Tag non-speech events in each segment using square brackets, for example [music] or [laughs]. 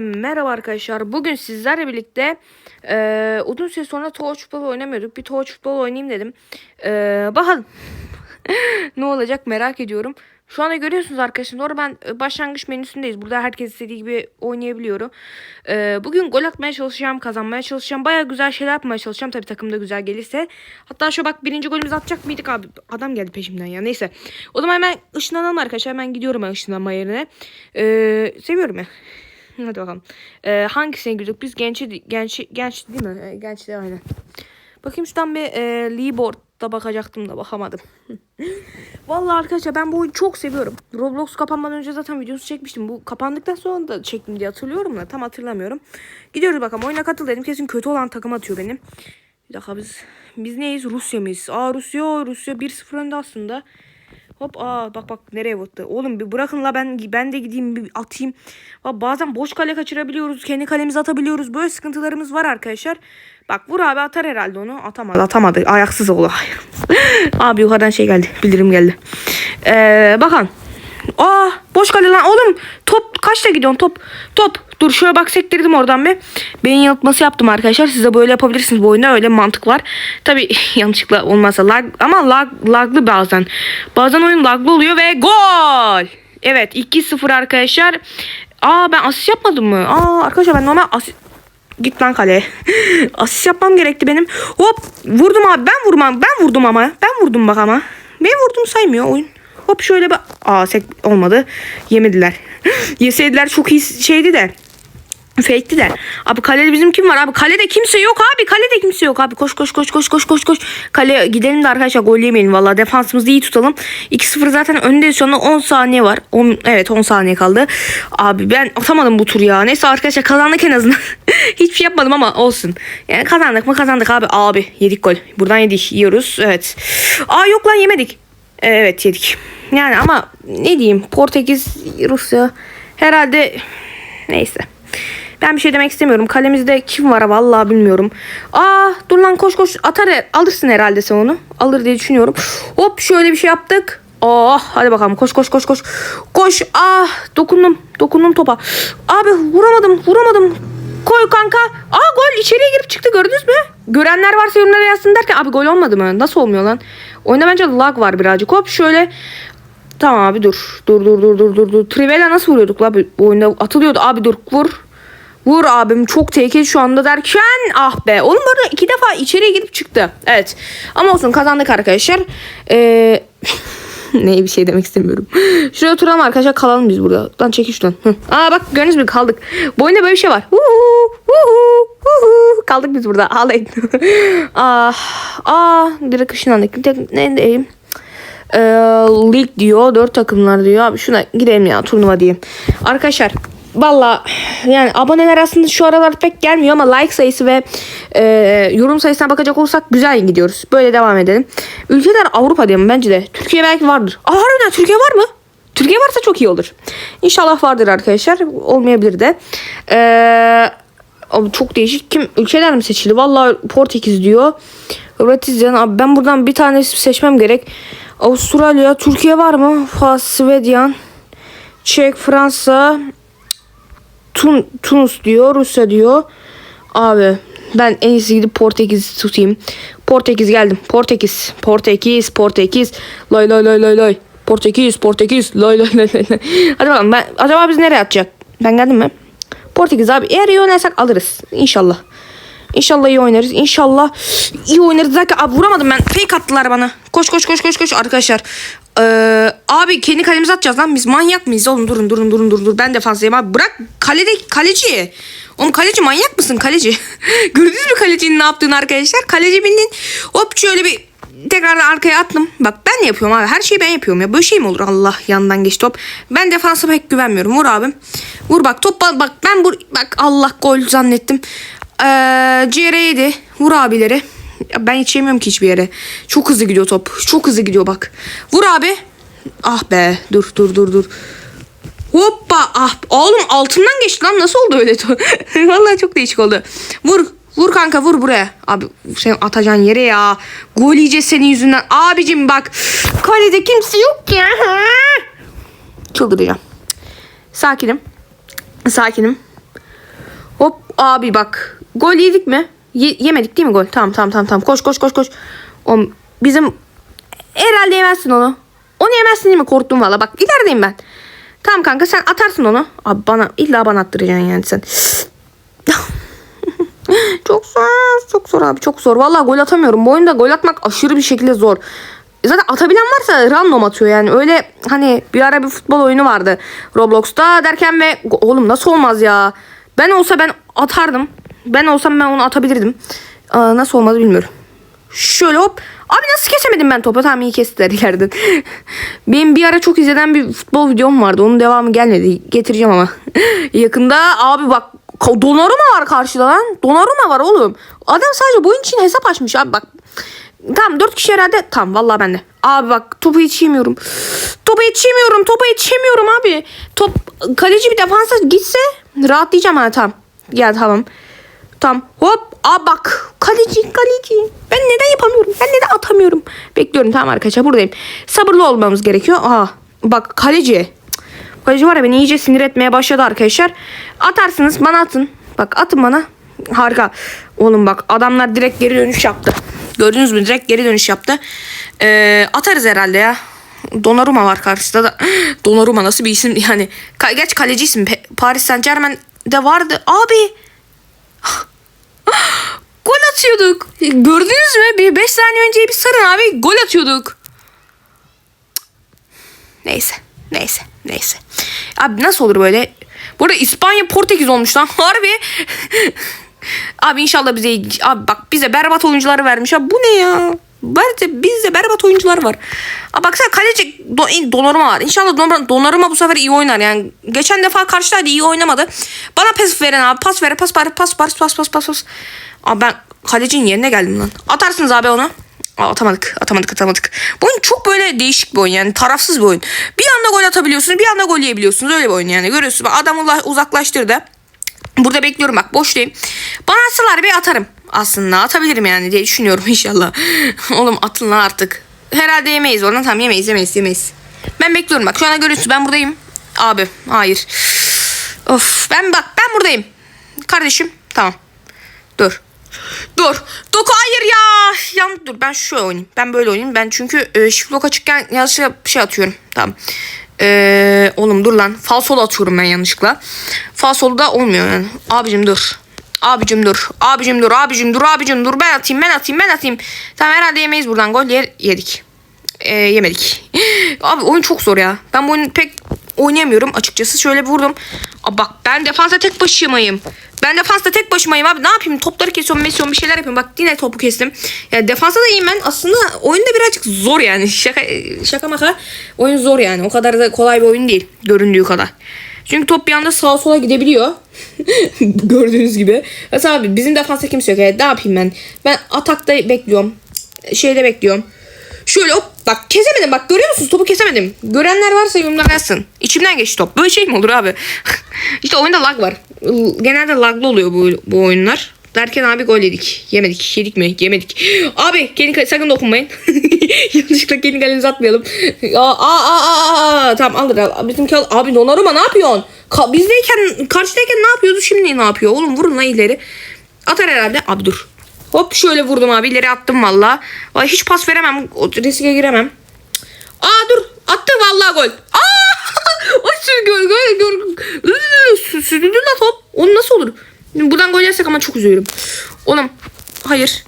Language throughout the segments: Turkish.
Merhaba arkadaşlar. Bugün sizlerle birlikte eee uzun süre sonra Touch Futbol oynamıyorduk. Bir Touch Futbol oynayayım dedim. Eee bakalım. [laughs] ne olacak merak ediyorum. Şu anda görüyorsunuz arkadaşlar. Doğru ben e, başlangıç menüsündeyiz. Burada herkes istediği gibi oynayabiliyorum. Eee, bugün gol atmaya çalışacağım. Kazanmaya çalışacağım. Baya güzel şeyler yapmaya çalışacağım. Tabii takım da güzel gelirse. Hatta şu bak birinci golümüzü atacak mıydık abi? Adam geldi peşimden ya. Neyse. O zaman hemen ışınlanalım arkadaşlar. Hemen gidiyorum ben ışınlanma yerine. Eee, seviyorum ya. Hadi bakalım. Ee, hangisine girdik? Biz genç genç genç değil mi? Ee, genç de aynen. Bakayım şuradan bir e, Leaboard'da bakacaktım da bakamadım. [laughs] Vallahi arkadaşlar ben bu oyunu çok seviyorum. Roblox kapanmadan önce zaten videosu çekmiştim. Bu kapandıktan sonra da çektim diye hatırlıyorum da tam hatırlamıyorum. Gidiyoruz bakalım. Oyuna katıl dedim. Kesin kötü olan takım atıyor benim. Bir dakika biz biz neyiz? Rusya mıyız? Aa Rusya Rusya 1-0 önde aslında. Hop aa bak bak nereye vurdu. Oğlum bir bırakın la ben ben de gideyim bir atayım. Bak, bazen boş kale kaçırabiliyoruz. Kendi kalemizi atabiliyoruz. Böyle sıkıntılarımız var arkadaşlar. Bak vur abi atar herhalde onu. Atamadı. Atamadı. Ayaksız oldu. [laughs] abi yukarıdan şey geldi. Bildirim geldi. Ee, bakalım. Aa boş kale lan oğlum. Top kaçta gidiyorsun top? Top. Dur şöyle bak sektirdim oradan bir. Beyin yanıltması yaptım arkadaşlar. Siz de böyle yapabilirsiniz. Bu oyunda öyle mantık var. Tabi [laughs] yanlışlıkla olmazsa lag ama lag, laglı bazen. Bazen oyun laglı oluyor ve gol. Evet 2-0 arkadaşlar. Aa ben asist yapmadım mı? Aa arkadaşlar ben normal asist Git lan kaleye. [laughs] asist yapmam gerekti benim. Hop vurdum abi ben vurmam. Ben vurdum ama. Ben vurdum bak ama. Ben vurdum saymıyor oyun. Hop şöyle bir... Aa sek olmadı. Yemediler. [gasps] Yeseydiler çok iyi şeydi de. Fake'ti de. Abi kalede bizim kim var abi? Kalede kimse yok abi. Kalede kimse yok abi. Koş koş koş koş koş koş koş. Kaleye gidelim de arkadaşlar gol yemeyelim valla. Defansımızı iyi tutalım. 2-0 zaten öndeyiz şu anda 10 saniye var. 10, evet 10 saniye kaldı. Abi ben atamadım bu tur ya. Neyse arkadaşlar kazandık en azından. [laughs] Hiçbir şey yapmadım ama olsun. Yani kazandık mı kazandık abi. Abi yedik gol. Buradan yedik. Yiyoruz. Evet. Aa yok lan yemedik. Evet yedik. Yani ama ne diyeyim Portekiz, Rusya herhalde neyse. Ben bir şey demek istemiyorum. Kalemizde kim var vallahi bilmiyorum. Aa dur lan koş koş atar alırsın herhalde sen onu. Alır diye düşünüyorum. Hop şöyle bir şey yaptık. Oh hadi bakalım koş koş koş koş. Koş ah dokundum dokundum topa. Abi vuramadım vuramadım. Koy kanka. Aa gol içeriye girip çıktı gördünüz mü? Görenler varsa yorumlara yazsın derken abi gol olmadı mı? Nasıl olmuyor lan? Oyunda bence lag var birazcık. Hop şöyle Tamam abi dur. Dur dur dur dur dur dur. Trivela nasıl vuruyorduk la bu oyunda atılıyordu. Abi dur vur. Vur abim çok tehlikeli şu anda derken ah be. Oğlum burada iki defa içeriye girip çıktı. Evet. Ama olsun kazandık arkadaşlar. Ee, [laughs] [laughs] Neye bir şey demek istemiyorum. Şuraya oturalım arkadaşlar kalalım biz burada. Lan çekil şuradan. Aa bak gördünüz mü kaldık. Bu oyunda böyle bir şey var. Uhu. Kaldık biz burada. Ağlayın. [laughs] ah, ah, direkt ışınlandık. Ne diyeyim? Ee, lig diyor. Dört takımlar diyor. Abi şuna gidelim ya turnuva diyeyim. Arkadaşlar Valla yani aboneler aslında şu aralar pek gelmiyor ama like sayısı ve e, yorum sayısına bakacak olursak güzel gidiyoruz. Böyle devam edelim. Ülkeler Avrupa diyelim bence de. Türkiye belki vardır. Aa harbiden Türkiye var mı? Türkiye varsa çok iyi olur. İnşallah vardır arkadaşlar. Olmayabilir de. Eee çok değişik. Kim ülkeler mi seçildi? Vallahi Portekiz diyor. Hırvatistan. Abi ben buradan bir tane seçmem gerek. Avustralya, Türkiye var mı? Fas, Svedyan, Çek, Fransa, Tun Tunus diyor, Rusya diyor. Abi ben en iyisi gidip Portekiz tutayım. Portekiz geldim. Portekiz, Portekiz, Portekiz. Lay lay lay lay lay. Portekiz, Portekiz. Lay lay lay lay. Hadi bakalım. Ben, acaba biz nereye atacak? Ben geldim mi? Portekiz abi. Eğer iyi oynarsak alırız. İnşallah. İnşallah iyi oynarız. İnşallah iyi oynarız. Zaten abi vuramadım ben. Fake attılar bana. Koş koş koş koş koş arkadaşlar. Ee, abi kendi kalemize atacağız lan. Biz manyak mıyız oğlum? Durun durun durun durun. dur. Ben defanslıyım abi. Bırak kalede kaleci. Oğlum kaleci manyak mısın kaleci? [laughs] Gördünüz mü kalecinin ne yaptığını arkadaşlar? Kaleci bildiğin hop şöyle bir tekrar arkaya attım. Bak ben yapıyorum abi. Her şeyi ben yapıyorum ya. Böyle şey mi olur? Allah yandan geç top. Ben defansa pek güvenmiyorum. Vur abim. Vur bak top bak ben vur bak Allah gol zannettim. Ee, ciğere yedi. Vur abileri. Ya Ben yetişemiyorum ki hiçbir yere. Çok hızlı gidiyor top. Çok hızlı gidiyor bak. Vur abi. Ah be. Dur dur dur dur. Hoppa. Ah oğlum altından geçti lan. Nasıl oldu öyle? [laughs] Vallahi çok değişik oldu. Vur. Vur kanka vur buraya. Abi sen atacağın yere ya. Gol yiyeceğiz senin yüzünden. Abicim bak. Kalede kimse yok ya. [laughs] Çıldıracağım. Sakinim. Sakinim. Hop abi bak. Gol yedik mi? Ye- yemedik değil mi gol? Tamam tamam tamam tamam. Koş koş koş koş. O bizim herhalde yemezsin onu. Onu yemezsin değil mi? Korktum valla. Bak ilerideyim ben. Tamam kanka sen atarsın onu. Abi bana illa bana attıracaksın yani sen. [laughs] çok zor. Çok zor abi çok zor. Valla gol atamıyorum. Bu oyunda gol atmak aşırı bir şekilde zor. Zaten atabilen varsa random atıyor yani. Öyle hani bir ara bir futbol oyunu vardı Roblox'ta derken ve oğlum nasıl olmaz ya. Ben olsa ben atardım. Ben olsam ben onu atabilirdim. Aa, nasıl olmaz bilmiyorum. Şöyle hop. Abi nasıl kesemedim ben topu? Tamam iyi kestiler ileriden. [laughs] Benim bir ara çok izlenen bir futbol videom vardı. Onun devamı gelmedi. Getireceğim ama. [laughs] Yakında abi bak Donnarumma var karşıda lan. Donnarumma var oğlum. Adam sadece bu oyun için hesap açmış abi bak. Tamam dört kişi herhalde. Tamam vallahi bende. Abi bak topu yetişemiyorum. [gasps] Topa yetişemiyorum. Topa yetişemiyorum abi. Top kaleci bir defansa gitse rahatlayacağım ha tamam. Ya tamam. Tamam. Hop. Aa bak. Kaleci kaleci. Ben neden yapamıyorum? Ben neden atamıyorum? Bekliyorum tamam arkadaşlar buradayım. Sabırlı olmamız gerekiyor. Aa bak kaleci. Kaleci var ya beni iyice sinir etmeye başladı arkadaşlar. Atarsınız bana atın. Bak atın bana. Harika. Oğlum bak adamlar direkt geri dönüş yaptı. Gördünüz mü? Direkt geri dönüş yaptı. Ee, atarız herhalde ya. Donnarumma var karşısında da. [gasps] Donnarumma nasıl bir isim yani. Geç kaleci isim. Paris Saint Germain'de vardı. Abi [laughs] gol atıyorduk. Gördünüz mü? Bir 5 saniye önce bir sarın abi gol atıyorduk. Neyse. Neyse. Neyse. Abi nasıl olur böyle? Burada İspanya Portekiz olmuş lan. [laughs] Harbi. abi inşallah bize abi bak bize berbat oyuncuları vermiş. Abi bu ne ya? Bence bizde berbat oyuncular var. Aa, baksana kaleci do, Donnarumma var. İnşallah Donnarumma, Donnarumma bu sefer iyi oynar. Yani geçen defa karşıdaydı iyi oynamadı. Bana pas verin abi. Pas ver. Pas pas pas pas pas pas pas pas. Abi ben kalecinin yerine geldim lan. Atarsınız abi onu. Aa, atamadık. Atamadık atamadık. Bu oyun çok böyle değişik bir oyun yani. Tarafsız bir oyun. Bir anda gol atabiliyorsunuz. Bir anda gol yiyebiliyorsunuz. Öyle bir oyun yani. Görüyorsunuz. Adam uzaklaştırdı. Burada bekliyorum bak boştayım. Bana atsalar bir atarım. Aslında atabilirim yani diye düşünüyorum [laughs] inşallah. Oğlum atın lan artık. Herhalde yemeyiz oradan tamam yemeyiz yemeyiz yemeyiz. Ben bekliyorum bak şu anda görüyorsunuz ben buradayım. Abi hayır. Of ben bak ben buradayım. Kardeşim tamam. Dur. Dur. Doku hayır ya. Yan dur ben şöyle oynayayım. Ben böyle oynayayım. Ben çünkü e, shift lock açıkken yanlışlıkla şey atıyorum. Tamam. Ee, oğlum dur lan. Falsolu atıyorum ben yanlışlıkla. Falsolu da olmuyor yani. Abicim dur. Abicim dur. Abicim dur. Abicim dur. Abicim dur. Ben atayım. Ben atayım. Ben atayım. Tamam herhalde yemeyiz buradan. Gol yedik. Ee, yemedik. [laughs] Abi oyun çok zor ya. Ben bu oyunu pek oynayamıyorum açıkçası. Şöyle bir vurdum. Aa, bak ben defansa tek başımayım. Ben defansta tek başımayım abi. Ne yapayım? Topları kesiyorum, mesiyorum, bir şeyler yapıyorum. Bak yine topu kestim. Ya defansa da iyiyim ben. Aslında oyunda birazcık zor yani. [laughs] Şaka şaka maka. Oyun zor yani. O kadar da kolay bir oyun değil. Göründüğü kadar. Çünkü top bir anda sağa sola gidebiliyor. [laughs] Gördüğünüz gibi. Mesela abi bizim defansta kimse yok. Yani ne yapayım ben? Ben atakta bekliyorum. Şeyde bekliyorum. Şöyle hop bak kesemedim bak görüyor musunuz topu kesemedim. Görenler varsa yorumlara. İçimden geçti top. Böyle şey mi olur abi? [laughs] işte oyunda lag var. Genelde laglı oluyor bu, bu oyunlar. Derken abi gol yedik. Yemedik. Yedik mi? Yemedik. [gasps] Abi kale- sakın dokunmayın. [laughs] Yanlışlıkla gelin kalenizi atmayalım. Aa, aa, aa, aa. Tamam alır al. Bizimki al. Abi Donnarumma ne yapıyorsun? Ka- bizdeyken karşıdayken ne yapıyordu şimdi ne yapıyor? Oğlum vurun lan ileri. Atar herhalde. Abi dur. Hop şöyle vurdum abi ileri attım valla. Hiç pas veremem. O riske giremem. Aa dur attı vallahi gol. Aa! [laughs] Ay sü- gol gol gol. Sü- Süzüldü la top. Onu nasıl olur? Buradan gol yersek ama çok üzülürüm. Oğlum hayır.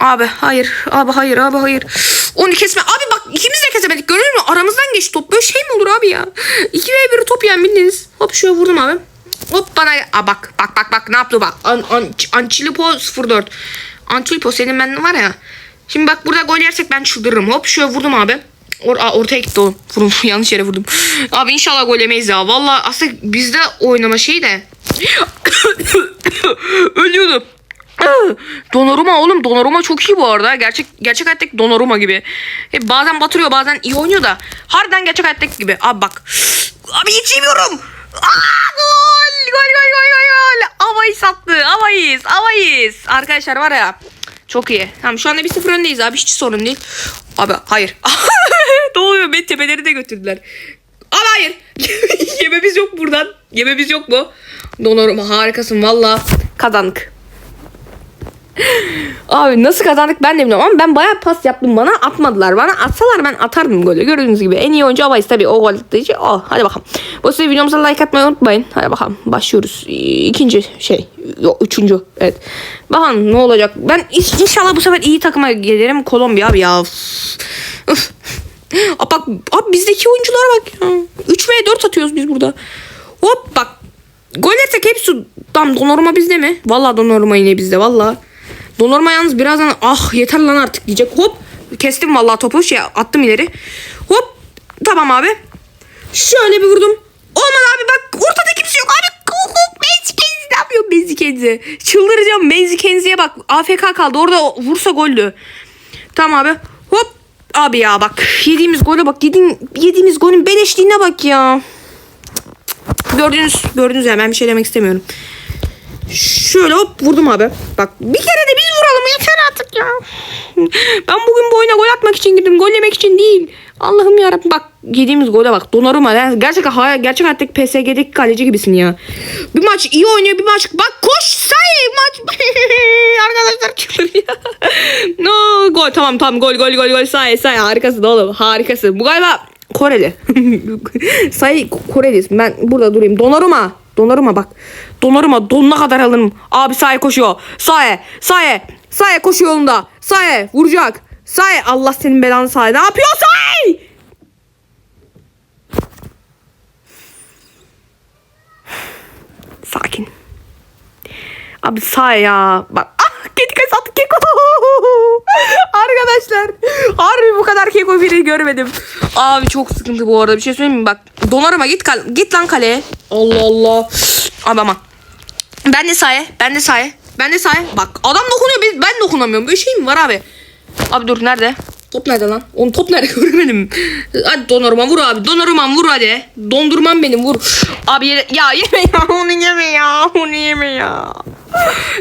Abi hayır. Abi hayır abi hayır. Onu kesme. Abi bak ikimiz de kesemedik. Görüyor musun? Aramızdan geçti top. Böyle şey mi olur abi ya? 2 ve 1 top yani bildiniz. Hop şöyle vurdum abi. Hop bana. Aa, bak bak bak bak ne yaptı bak. An, an, Ancilipo 04. Ancilipo senin ben var ya. Şimdi bak burada gol yersek ben çıldırırım. Hop şöyle vurdum abi. Or Aa, ortaya gitti oğlum. [laughs] Vurdum. Yanlış yere vurdum. Abi inşallah gol yemeyiz ya. Valla aslında bizde oynama şeyi de. [coughs] Ölüyordum. [coughs] Donnarumma oğlum Donnarumma çok iyi bu arada. Gerçek gerçek hayattaki Donnarumma gibi. Hep bazen batırıyor bazen iyi oynuyor da. Harbiden gerçek hayattaki gibi. Abi bak. [coughs] Abi yetişemiyorum. Aa, gol. Gol gol gol gol gol. Havayı sattı. Havayız. Havayız. Arkadaşlar var ya. Çok iyi. Tamam şu anda 1-0 öndeyiz abi. Hiç sorun değil. Abi hayır. [laughs] ne oluyor? Beni tepeleri de götürdüler. Abi hayır. [laughs] Yememiz yok buradan. Yememiz yok mu? Donnarumma harikasın valla. Kazandık. Abi nasıl kazandık ben de bilmiyorum ama ben bayağı pas yaptım bana atmadılar. Bana atsalar ben atardım golü. Gördüğünüz gibi en iyi oyuncu Abayız tabii o gol attığı. Oh, hadi bakalım. Bu sefer videomuza like atmayı unutmayın. Hadi bakalım başlıyoruz. İkinci şey. Yok üçüncü. Evet. Bakalım ne olacak. Ben inşallah bu sefer iyi takıma gelirim. Kolombiya abi ya. Aa, bak abi bizdeki oyunculara bak ya. 3 ve 4 atıyoruz biz burada. Hop bak. Gol etsek hepsi tam Donnarumma bizde mi? Vallahi Donnarumma yine bizde vallahi. Donnarumma yalnız birazdan ah yeter lan artık diyecek. Hop kestim vallahi topu şey attım ileri. Hop tamam abi. Şöyle bir vurdum. Olmadı abi bak ortada kimse yok abi. Benzi Kenzi ne yapıyor Benzi Kenzi? Çıldıracağım Benzi Kenzi'ye bak. AFK kaldı orada vursa goldü. Tamam abi. Hop. Abi ya bak yediğimiz gole bak yediğim, yediğimiz golün beleşliğine bak ya. Gördünüz gördünüz ya ben bir şey demek istemiyorum. Şöyle hop vurdum abi. Bak bir kere de biz vuralım yeter artık ya. Ben bugün bu oyuna gol atmak için girdim. Gol yemek için değil. Allah'ım yarabbim bak yediğimiz gole bak. Donnarumma ya. Gerçekten hay- gerçek hayattaki PSG'deki kaleci gibisin ya. Bir maç iyi oynuyor bir maç. Bak koş say maç. [laughs] Arkadaşlar çıldırıyor. [laughs] no gol tamam tamam gol gol gol gol say say harikasın oğlum harikasın. Bu galiba Koreli. [laughs] say Koreli. Ben burada durayım. Donnarumma. Donnarumma bak. Donnarumma donuna kadar alırım. Abi sahaya koşuyor. Sahaya. Sahaya. Sahaya koşuyor yolunda. Sahaya. Vuracak. Sahaya. Allah senin belanı sahaya. Ne yapıyor sahaya? Sakin. Abi sahaya. Bak. Ah kedi kız attı keko. [laughs] Arkadaşlar. Harbi bu kadar keko biri görmedim. Abi çok sıkıntı bu arada. Bir şey söyleyeyim mi? Bak Donnarumma git kal git lan kaleye. Allah Allah. Abi ama. Ben de sahaya. Ben de sahaya. Ben de sahaya. Bak adam dokunuyor. Ben dokunamıyorum. Böyle şey mi var abi? Abi dur nerede? Top nerede lan? Onun top nerede [laughs] görmedim. Hadi Donnarumma vur abi. Donnarumma vur hadi. Dondurmam benim vur. Abi yere, ya yeme ya [laughs] onu yeme ya. Onu yeme ya.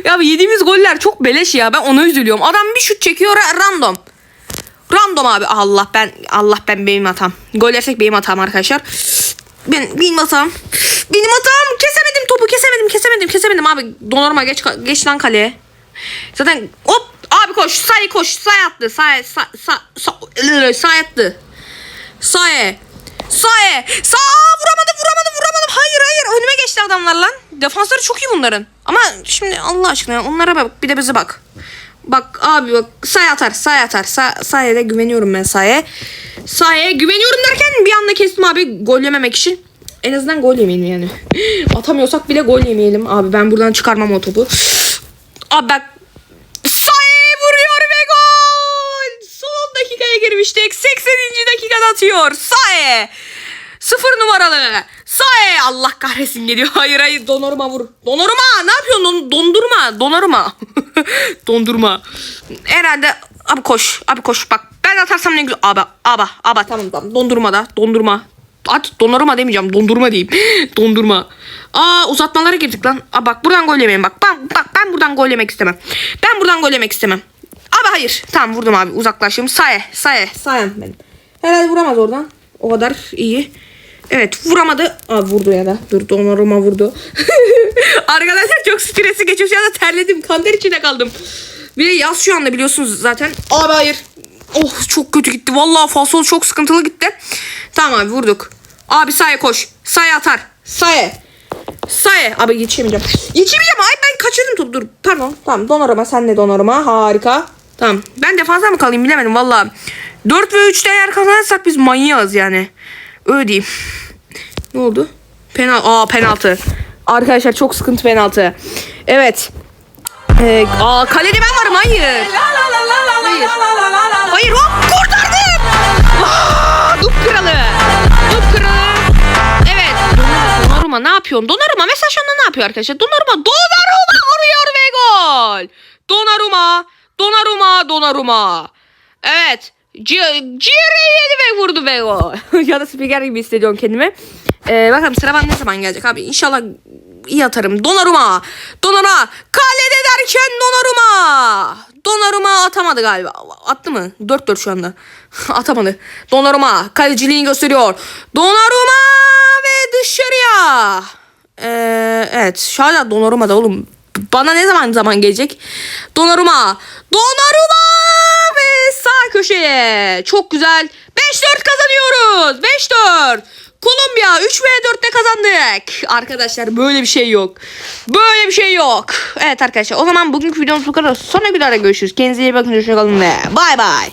Ya abi yediğimiz goller çok beleş ya. Ben ona üzülüyorum. Adam bir şut çekiyor ra- random. Random abi. Allah ben Allah ben benim hatam. Gol yersek benim hatam arkadaşlar. Ben benim hatam. Benim hatam. Kesemedim topu kesemedim abi. Donnarumma geç geç lan kaleye. Zaten hop abi koş say koş say attı say say say say, say attı. Say. Say. Sağ vuramadım vuramadım vuramadım. Hayır hayır önüme geçti adamlar lan. Defansları çok iyi bunların. Ama şimdi Allah aşkına onlara bak bir de bize bak. Bak abi bak say atar say atar. Say, say'a da güveniyorum ben say'a. Say'a güveniyorum derken bir anda kestim abi gol yememek için. En azından gol yemeyelim yani. [laughs] Atamıyorsak bile gol yemeyelim. Abi ben buradan çıkarmam o topu. Abi bak Saye vuruyor ve gol. Son dakikaya girmiştik. 80. dakikada atıyor. Saye. Sıfır numaralı. Saye. Allah kahretsin geliyor. [laughs] Hayır hayır Donnarumma vur. Donnarumma ne yapıyorsun? Don- dondurma. Donnarumma. [laughs] dondurma. Herhalde abi koş. Abi koş. Bak ben atarsam ne güzel. Aba. Aba. Aba tamam tamam. Dondurma da. Dondurma. At dondurma demeyeceğim. Dondurma diyeyim. [gasps] dondurma. Aa uzatmalara girdik lan. Aa bak buradan gol yemeyin bak. Ben, bak ben buradan gol yemek istemem. Ben buradan gol yemek istemem. Abi hayır. Tamam vurdum abi uzaklaştım. Saye. Saye. Sayem benim. Herhalde vuramaz oradan. O kadar iyi. Evet vuramadı. Aa vurdu ya da. Dur Donnarumma vurdu. [laughs] Arkadaşlar çok stresi geçiyor. Şu anda terledim. Kanter içinde kaldım. Bir de yaz şu anda biliyorsunuz zaten. Abi hayır. Oh çok kötü gitti. Vallahi fasol çok sıkıntılı gitti. Tamam abi vurduk. Abi saya koş. Saya atar. Saya. Saya. Abi geçemeyeceğim. Geçemeyeceğim. Ay ben kaçırdım topu. Dur. Pardon. Tamam Donnarumma sen de Donnarumma. Harika. Tamam. Ben defansa mı kalayım bilemedim valla. 4 ve 3'te eğer kazanırsak biz manyağız yani. Öyle diyeyim. Ne oldu? Penal Aa penaltı. Arkadaşlar çok sıkıntı penaltı. Evet. Ee, aa kalede ben varım hayır. Hayır. Hayır hop kurtardım. Dup kralı. Dup kralı. Evet. Donnarumma, ne yapıyorsun? Donnarumma mesela şu anda ne yapıyor arkadaşlar? Donnarumma Donnarumma vuruyor ve gol. Donnarumma. Donnarumma. Donnarumma. Evet. Cire yedi ve vurdu ve gol. [laughs] ya da spiker gibi hissediyorum kendimi. Ee, bakalım sıra bana ne zaman gelecek abi. İnşallah iyi atarım. Donnarumma. Donnarumma. Kalede derken Donnarumma. Donnarumma atamadı galiba. Attı mı? 4-4 şu anda. [laughs] atamadı. Donnarumma kaleciliğini gösteriyor. Donnarumma ve dışarıya. Ee, evet hala Donnarumma'da oğlum. Bana ne zaman zaman gelecek? Donnarumma. Donnarumma ve sağ köşeye. Çok güzel. 5-4 kazanıyoruz. 5-4. Kolombiya 3 ve 4'te kazandık. Arkadaşlar böyle bir şey yok. Böyle bir şey yok. Evet arkadaşlar o zaman bugünkü videomuz bu kadar. Sonra bir daha görüşürüz. Kendinize iyi bakın. Hoşçakalın ve bay bay.